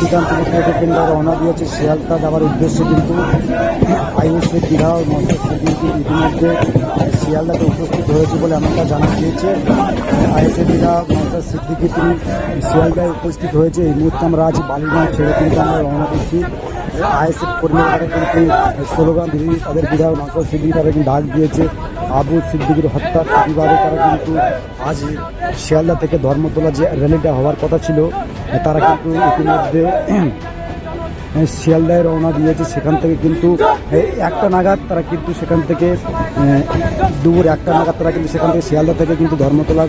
থেকে কেন্দ্র রওনা দিয়েছে শিয়ালদা যাওয়ার উদ্দেশ্যে কিন্তু আইএসএফ বিধায়ক মন্ত্রী কিন্তু ইতিমধ্যে শিয়ালদাতে উপস্থিত হয়েছে বলে আমাকে জানা গিয়েছে আইএসএ বিধায়ক মহসিন সিদ্দিকি তিনি শিয়ালদায় উপস্থিত হয়েছে। এই মুহূর্তে আমরা আজ বালিগঞ্জ ছেড়ে কিন্তু আমরা রওনা দিচ্ছি। আইএসএফ কর্মীরা কিন্তু স্লোগান দিয়ে তাদের বিধায়ক মহসিন সিদ্দিকি তারা কিন্তু ডাক দিয়েছে। আবু সিদ্দিকির হত্যার প্রতিবাদে তারা কিন্তু আজ শিয়ালদা থেকে ধর্মতলা যে র্যালিটা হওয়ার কথা ছিল, তারা কিন্তু ইতিমধ্যে শিয়ালদায় রওনা দিয়েছে সেখান থেকে কিন্তু একটা নাগাদ তারা কিন্তু সেখান থেকে দুপুর একটা নাগাদ তারা কিন্তু সেখান থেকে শিয়ালদা থেকে কিন্তু ধর্মতলা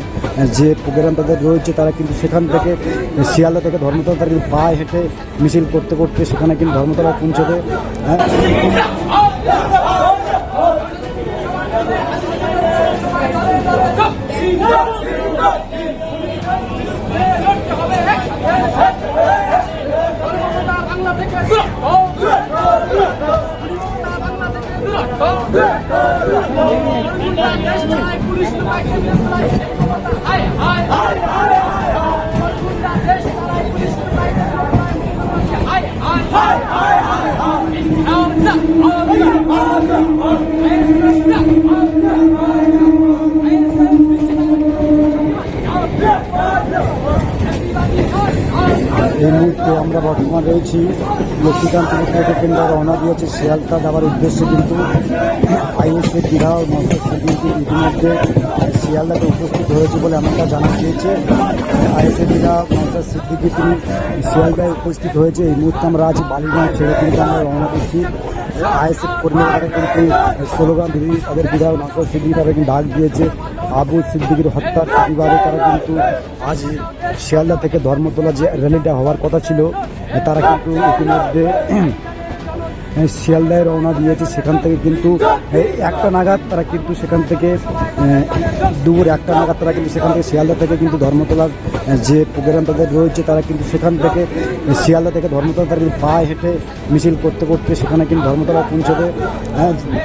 যে প্রোগ্রাম তাদের রয়েছে তারা কিন্তু সেখান থেকে শিয়ালদা থেকে ধর্মতলা তারা কিন্তু পায়ে হেঁটে মিছিল করতে করতে সেখানে কিন্তু ধর্মতলা পৌঁছবে। এই মুহূর্তে আমরা বর্তমান রয়েছি লক্ষ্মীকান্ত থেকে কেন্দ্র রওনা দিয়েছে শিয়ালদা যাওয়ার উদ্দেশ্যে কিন্তু আইএসএফ বিধায়ক মহসিন সিদ্দিকি ইতিমধ্যে শিয়ালদাতে উপস্থিত হয়েছে বলে এমনটা জানা গিয়েছে। আইএসএফ বিধায়ক মহসিন সিদ্দিকি তিনি শিয়ালদায় উপস্থিত হয়েছে। এই মুহূর্তে আমরা আজ বালিগঞ্জ ছেড়ে কিন্তু আমরা রওনা দিচ্ছি। আইএসএফ কর্মীরা কিন্তু স্লোগান দিয়ে তাদের বিধায়ক মহসিন সিদ্দিকি তারা কিন্তু ডাক দিয়েছে। আবু সিদ্দিকির হত্যার প্রতিবাদে তারা কিন্তু আজ শিয়ালদা থেকে ধর্মতলা যে র্যালিটা হওয়ার কথা ছিল তারা কিন্তু ইতিমধ্যে শিয়ালদায় রওনা দিয়েছে সেখান থেকে কিন্তু একটা নাগাদ তারা কিন্তু সেখান থেকে দুপুর একটা নাগাদ তারা কিন্তু সেখান থেকে শিয়ালদা থেকে কিন্তু ধর্মতলার যে প্রোগ্রাম তাদের রয়েছে, তারা কিন্তু সেখান থেকে শিয়ালদা থেকে ধর্মতলা তারা কিন্তু পায়ে হেঁটে মিছিল করতে করতে সেখানে কিন্তু ধর্মতলা পৌঁছবে।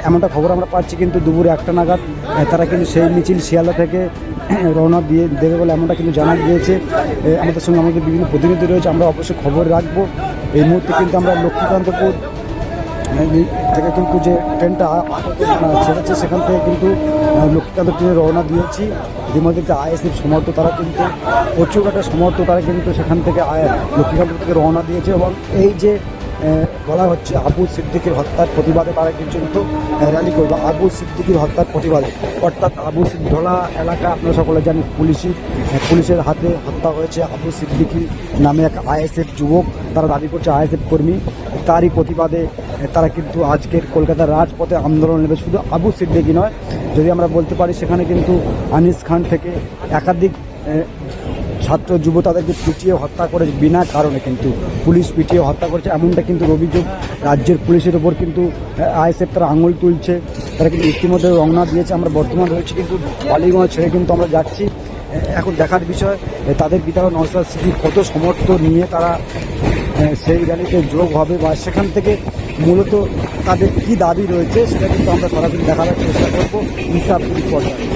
এমনটা খবর আমরা পাচ্ছি কিন্তু দুপুরে একটা নাগাদ তারা কিন্তু সেই মিছিল শিয়ালদা থেকে রওনা দিয়ে দেবে বলে এমনটা কিন্তু জানা গিয়েছে। আমাদের সঙ্গে আমাদের বিভিন্ন প্রতিনিধি রয়েছে, আমরা অবশ্যই খবর রাখব। এই মুহূর্তে কিন্তু আমরা লক্ষ্মীকান্তপুর থেকে কিন্তু যে ট্রেনটা ছেড়েছে, সেখান থেকে কিন্তু লক্ষ্মীকান্ত ট্রেনে রওনা দিয়েছি। ইতিমধ্যে যে আইএসএফ সমর্থ তারা কিন্তু প্রচুর একটা সমর্থ তারা কিন্তু সেখান থেকে আয়- লক্ষ্মীকান্ত থেকে রওনা দিয়েছে এবং এই যে বলা হচ্ছে আবু সিদ্দিকির হত্যার প্রতিবাদে তারা কিন্তু র্যালি করবে। আবু সিদ্দিকির হত্যার প্রতিবাদে। অর্থাৎ আবু সিদ্ধলা এলাকা, আপনারা সকলে জানেন, পুলিশি পুলিশের হাতে হত্যা হয়েছে আবু সিদ্দিকি নামে এক আইএসএফ যুবক। তারা দাবি করছে আইএসএফ কর্মী। তারই প্রতিবাদে তারা কিন্তু আজকের কলকাতার রাজপথে আন্দোলন নেবে। শুধু আবু সিদ্দিকি নয়, যদি আমরা বলতে পারি সেখানে কিন্তু আনিস খান থেকে একাধিক ছাত্র, যুব তাদেরকে পিটিয়ে হত্যা করে বিনা কারণে কিন্তু। পুলিশ পিটিয়ে হত্যা করেছে, এমনটা কিন্তু অভিযোগ রাজ্যের পুলিশের ওপর কিন্তু আইএসএফ তারা আঙুল তুলছে। তারা কিন্তু ইতিমধ্যে রওনা দিয়েছে, আমরা বর্তমান রয়েছে কিন্তু বালিগঞ্জ ছেড়ে কিন্তু আমরা যাচ্ছি। এখন দেখার বিষয় তাদের বিধায়ক নওসাদ সিদ্দিকি কত সমর্থন নিয়ে তারা সেই র্যালিতে যোগ হবে বা সেখান থেকে মূলত তাদের কি দাবি রয়েছে, সেটা কিন্তু আমরা সরাসরি দেখানোর চেষ্টা করব পর্যায়ে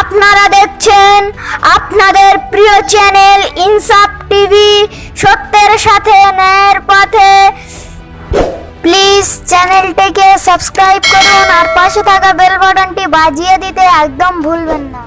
আপনারা দেখছেন আপনাদের প্রিয় চ্যানেল ইনসাফ টিভি, সত্যের সাথে ন্যায়ের পথে। প্লিজ চ্যানেলটিকে সাবস্ক্রাইব করুন আর পাশে থাকা বেল বাটনটি বাজিয়ে দিতে একদম ভুলবেন না।